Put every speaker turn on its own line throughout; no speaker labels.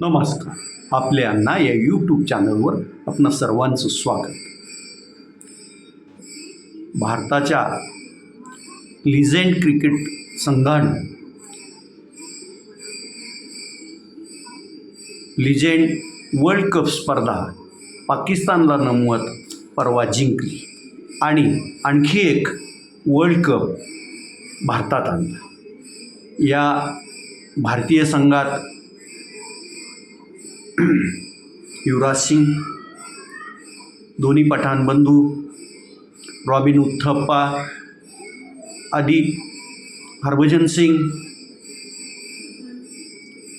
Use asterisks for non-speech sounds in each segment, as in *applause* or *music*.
नमस्कार. आपल्या ना या यूट्यूब चॅनलवर आपण सर्वांचं स्वागत. भारताच्या लिझेंड क्रिकेट संघानं लिजेंड वर्ल्ड कप स्पर्धा पाकिस्तानला नमवत परवा जिंकली आणि आणखी एक वर्ल्ड कप भारतात आणला. या भारतीय संघात *clears throat* युवराज सिंग दोन्ही पठाण बंधू रॉबिन उथप्पा आदी हरभजन सिंग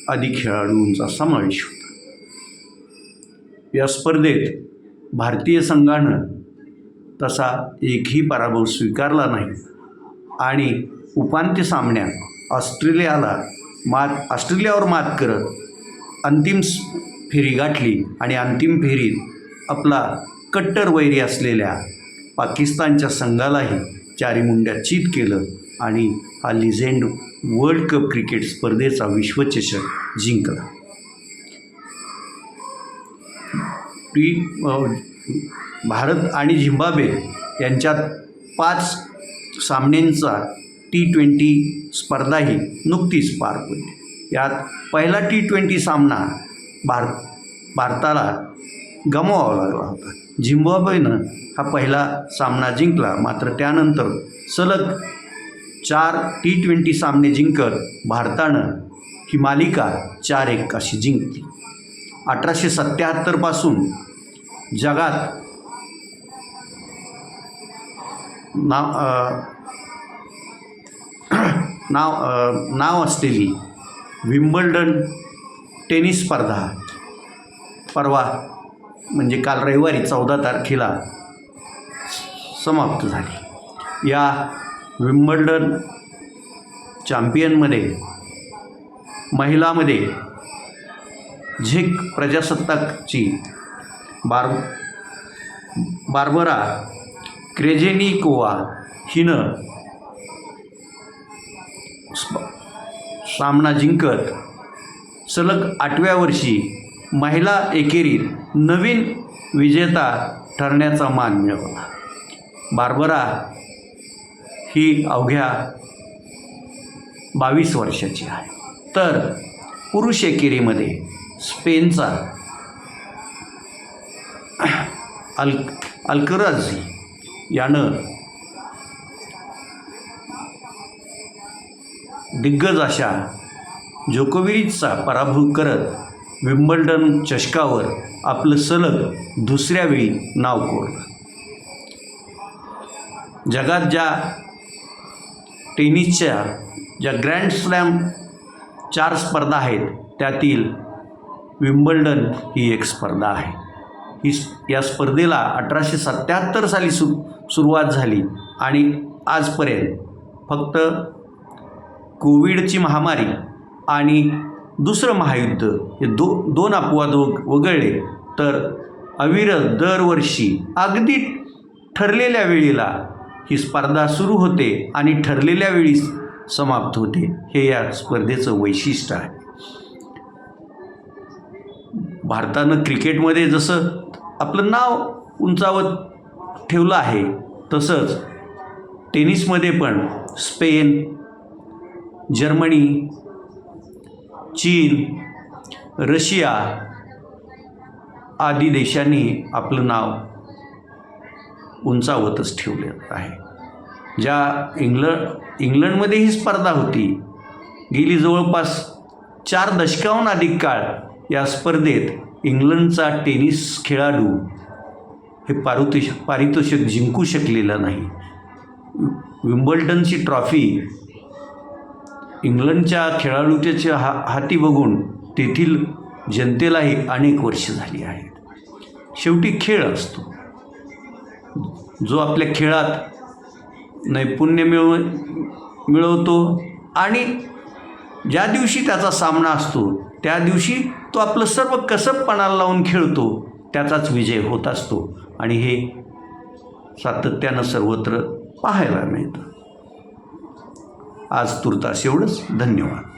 आदी खेळाडूंचा समावेश होता. या स्पर्धेत भारतीय संघानं तसा एकही पराभव स्वीकारला नाही आणि उपांत्य सामन्यात ऑस्ट्रेलियाला मात ऑस्ट्रेलियावर मात करत अंतिम फेरी गाठली आणि अंतिम फेरीत आपला कट्टर वैरी असलेल्या पाकिस्तानच्या संघालाही चारी मुंड्या चित केलं आणि हा लिझेंड वर्ल्ड कप क्रिकेट स्पर्धेचा विश्वचषक जिंकला. टी भारत आणि झिम्बाब्वे यांच्यात पाच सामन्यांचा टी ट्वेंटी स्पर्धाही नुकतीच पार पडली. यात पहिला टी ट्वेंटी सामना भार भारताला गमवावा लागला होता. झिम्बाब्वेनं हा पहिला सामना जिंकला. मात्र त्यानंतर सलग चार टी ट्वेंटी सामने जिंकत भारतानं ही मालिका चार एक अशी जिंकली. अठराशे सत्याहत्तरपासून जगात नाव आ, *clears throat* नाव आ, नाव असलेली विम्बल्डन टेनिस स्पर्धा. परवा म्हणजे काल रविवारी चौदा तारखेला समाप्त झाली. या विम्बल्डन चॅम्पियनमध्ये महिलामध्ये झेक प्रजासत्ताकची बार बार्बरा क्रेजेनिकोवा हिनं सामना जिंकत. सलग आठव्या वर्षी महिला एकेरीत नवीन विजेता ठरण्याचा मान मिळवला. बार्बरा ही अवघ्या बावीस वर्षाची आहे. तर पुरुष एकेरीमध्ये स्पेनचा अल अल्कराझी यानं दिग्गज अशा जोकोविचचा पराभव करत विम्बल्डन चषकावर आपलं सलग दुसऱ्या वेळी नाव कोरलं. जगात ज्या टेनिसच्या ज्या ग्रँड स्लॅम चार स्पर्धा आहेत त्यातील विम्बल्डन ही एक स्पर्धा आहे. ही या स्पर्धेला अठराशे सत्याहत्तर साली सु सुरुवात झाली आणि आजपर्यंत फक्त कोविडची महामारी आणि दुसरं महायुद्ध हे दो दोन अपवाद वगळले तर अविरत दरवर्षी अगदी ठरलेल्या वेळेला ही स्पर्धा सुरू होते आणि ठरलेल्या वेळी समाप्त होते. हे या स्पर्धेचं वैशिष्ट्य आहे. भारतानं क्रिकेटमध्ये जसं आपलं नाव उंचावत ठेवलं आहे तसंच टेनिसमध्ये पण स्पेन जर्मनी चीन रशिया आदी देशांनी आपलं नाव उंचावतच ठेवलं आहे. ज्या इंग्लंड इंग्लंडमध्ये ही स्पर्धा होती. गेली जवळपास चार दशकाहून अधिक काळ या स्पर्धेत इंग्लंडचा टेनिस खेळाडू हे पारितोष पारितोषिक जिंकू शकलेला नाही. विम्बल्टनची ट्रॉफी इंग्लंडच्या खेळाडूच्या हा हाती बघून तेथील जनतेलाही अनेक वर्ष झाली आहेत. शेवटी खेळ असतो. जो आपल्या खेळात नैपुण्य मिळव मिळवतो आणि ज्या दिवशी त्याचा सामना असतो त्या दिवशी तो आपलं सर्व कसबपणाला लावून खेळतो त्याचाच विजय होत असतो. आणि हे सातत्यानं सर्वत्र पाहायला मिळतं. आज तुर्तास एवढंच. धन्यवाद.